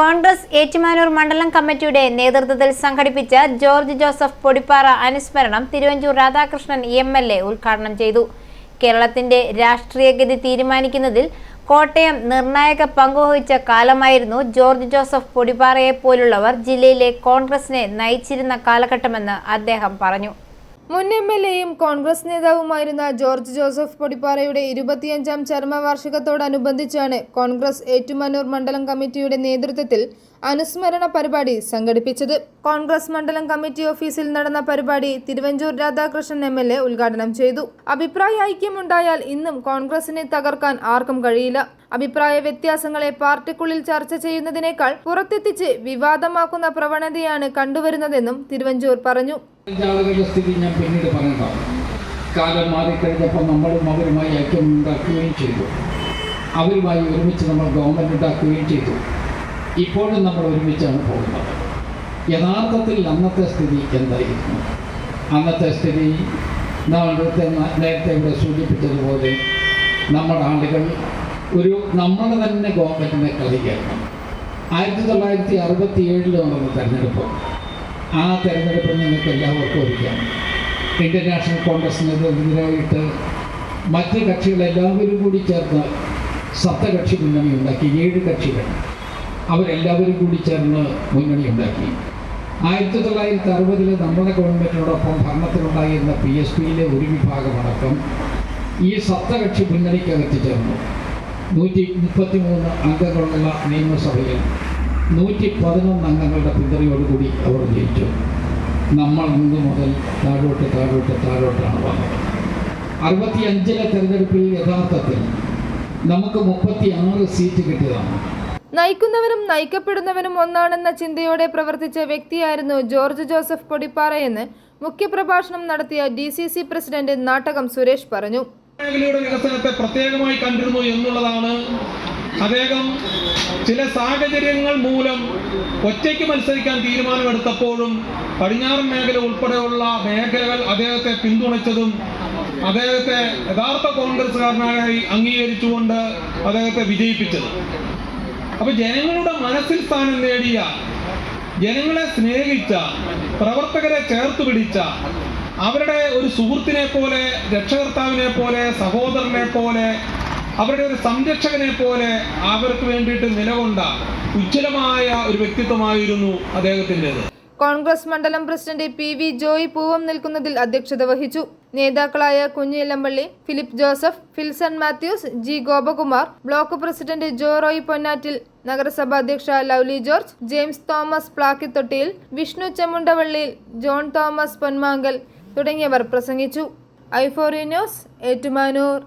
കോൺഗ്രസ് ഏറ്റുമാനൂർ മണ്ഡലം കമ്മിറ്റിയുടെ നേതൃത്വത്തിൽ സംഘടിപ്പിച്ച ജോർജ് ജോസഫ് പൊടിപ്പാറ അനുസ്മരണം Thiruvanchoor Radhakrishnan M L A ഉദ്ഘാടനം ചെയ്തു. കേരളത്തിന്റെ രാഷ്ട്രീയഗതി തീരുമാനിക്കുന്നതിൽ കോട്ടയം നിർണായക പങ്കുവഹിച്ച കാലമായിരുന്നു ജോർജ് ജോസഫ് പൊടിപ്പാറയെ പോലുള്ളവർ ജില്ലയിലെ കോൺഗ്രസിനെ നയിച്ചിരുന്ന കാലഘട്ടമെന്ന് അദ്ദേഹം പറഞ്ഞു. മുൻ എം എൽ എയും കോൺഗ്രസ് നേതാവുമായിരുന്ന ജോർജ് ജോസഫ് പൊടിപ്പാറയുടെ ഇരുപത്തിയഞ്ചാം ചരമവാർഷികത്തോടനുബന്ധിച്ചാണ് കോൺഗ്രസ് ഏറ്റുമാനൂർ മണ്ഡലം കമ്മിറ്റിയുടെ നേതൃത്വത്തിൽ അനുസ്മരണ പരിപാടി സംഘടിപ്പിച്ചത്. കോൺഗ്രസ് മണ്ഡലം കമ്മിറ്റി ഓഫീസിൽ നടന്ന പരിപാടി Thiruvanchoor Radhakrishnan M L A ഉദ്ഘാടനം ചെയ്തു. അഭിപ്രായ ഐക്യമുണ്ടായാൽ ഇന്നും കോൺഗ്രസിനെ തകർക്കാൻ ആർക്കും കഴിയില്ല. അഭിപ്രായ വ്യത്യാസങ്ങളെ പാർട്ടിക്കുള്ളിൽ ചർച്ച ചെയ്യുന്നതിനേക്കാൾ പുറത്തെത്തിച്ച് വിവാദമാക്കുന്ന പ്രവണതയാണ് കണ്ടുവരുന്നതെന്നും തിരുവഞ്ചൂർ പറഞ്ഞു. ആളുകളുടെ സ്ഥിതി ഞാൻ പിന്നീട് പറയണ്ട കാലം മാറിക്കഴിഞ്ഞപ്പോൾ നമ്മളും അവരുമായി ഐക്യം ഉണ്ടാക്കുകയും ചെയ്തു. അവരുമായി ഒരുമിച്ച് നമ്മൾ ഗവൺമെന്റ് ഉണ്ടാക്കുകയും ചെയ്തു. ഇപ്പോഴും നമ്മൾ ഒരുമിച്ചാണ് പോകുന്നത്. യഥാർത്ഥത്തിൽ അന്നത്തെ സ്ഥിതി എന്തായിരുന്നു? അന്നത്തെ സ്ഥിതി നമ്മളുടെ നേരത്തെ ഇവിടെ സൂചിപ്പിച്ചതുപോലെ നമ്മുടെ ആളുകൾ ഒരു നമ്മൾ തന്നെ ഗവൺമെന്റിനെ കളിക്കുകയാണ് ആയിരത്തി തൊള്ളായിരത്തി അറുപത്തി ഏഴിൽ നടന്ന തെരഞ്ഞെടുപ്പ്. ആ തെരഞ്ഞെടുപ്പിൽ നിങ്ങൾക്ക് എല്ലാവർക്കും ഒരുക്കാം. ഇന്ത്യൻ നാഷണൽ കോൺഗ്രസിനെതിരായിട്ട് മറ്റ് കക്ഷികളെല്ലാവരും കൂടി ചേർന്ന് സപ്തകക്ഷി മുന്നണി ഉണ്ടാക്കി ഏഴ് കക്ഷികൾ അവരെല്ലാവരും കൂടി ചേർന്ന് മുന്നണി ഉണ്ടാക്കി. ആയിരത്തി തൊള്ളായിരത്തി അറുപതിൽ നമ്മുടെ ഗവൺമെന്റിനോടൊപ്പം ഭരണത്തിലുണ്ടായിരുന്ന പി എസ് പിയിലെ ഒരു വിഭാഗമടക്കം ഈ സപ്തകക്ഷി മുന്നണിക്കകത്ത് ചേർന്നു. നൂറ്റി മുപ്പത്തി മൂന്ന് അംഗങ്ങളുള്ള നിയമസഭയിൽ നൂറ്റി പതിനൊന്ന് അംഗങ്ങളുടെ പിന്തുണയോടുകൂടി അവർ ജയിച്ചു. നമ്മൾ ഇന്ന് മുതൽ താഴോട്ട് താഴോട്ട് താഴോട്ടാണ് വന്നത്. അറുപത്തി അഞ്ചിലെ തെരഞ്ഞെടുപ്പിൽ യഥാർത്ഥത്തിൽ നമുക്ക് മുപ്പത്തി ആറ് സീറ്റ് കിട്ടിയതാണ്. നയിക്കുന്നവനും നയിക്കപ്പെടുന്നവനും ഒന്നാണെന്ന ചിന്തയോടെ പ്രവർത്തിച്ച വ്യക്തിയായിരുന്നു ജോർജ് ജോസഫ് പൊടിപ്പാറയെന്ന് മുഖ്യപ്രഭാഷണം നടത്തിയ D C C president Nattakam Suresh പറഞ്ഞു. മേഖലയുടെ വികസനത്തെ പ്രത്യേകമായി കണ്ടിരുന്നു എന്നുള്ളതാണ് അദ്ദേഹം ചില സാഹചര്യങ്ങൾ മൂലം ഒറ്റയ്ക്ക് മത്സരിക്കാൻ തീരുമാനമെടുത്തപ്പോഴും പടിഞ്ഞാറൻ മേഖല ഉൾപ്പെടെയുള്ള മേഖലകൾ അദ്ദേഹത്തെ പിന്തുണച്ചതും അദ്ദേഹത്തെ യഥാർത്ഥ കോൺഗ്രസ്സുകാരനായി അംഗീകരിച്ചുകൊണ്ട് അദ്ദേഹത്തെ വിജയിപ്പിച്ചത്. അപ്പൊ ജനങ്ങളുടെ മനസ്സിൽ സ്ഥാനം നേടിയ ജനങ്ങളെ സ്നേഹിച്ച പ്രവർത്തകരെ ചേർത്ത് പിടിച്ച അവരുടെ ഒരു സുഹൃത്തിനെ പോലെ രക്ഷകർത്താവിനെ പോലെ സഹോദരനെ പോലെ അവരുടെ ഒരു സംരക്ഷകനെ പോലെ അവർക്ക് വേണ്ടിയിട്ട് നിലകൊണ്ട ഉജ്ജ്വലമായ ഒരു വ്യക്തിത്വമായിരുന്നു അദ്ദേഹത്തിന്റെത്. കോൺഗ്രസ് മണ്ഡലം പ്രസിഡന്റ് പി വി ജോയ് പൂവം നിൽക്കുന്നതിൽ അധ്യക്ഷത വഹിച്ചു. നേതാക്കളായ Kunjilampally Philip Joseph Philson Mathews G Gopakumar block president Jo Roy Ponnattil നഗരസഭാ അധ്യക്ഷ Lovely George James Thomas Plakkithottiyil Vishnu Chemundavalliyil John Thomas Ponmankal തുടങ്ങിയവർ പ്രസംഗിച്ചു. ഐഫോറി ന്യൂസ് ഏറ്റുമാനൂർ.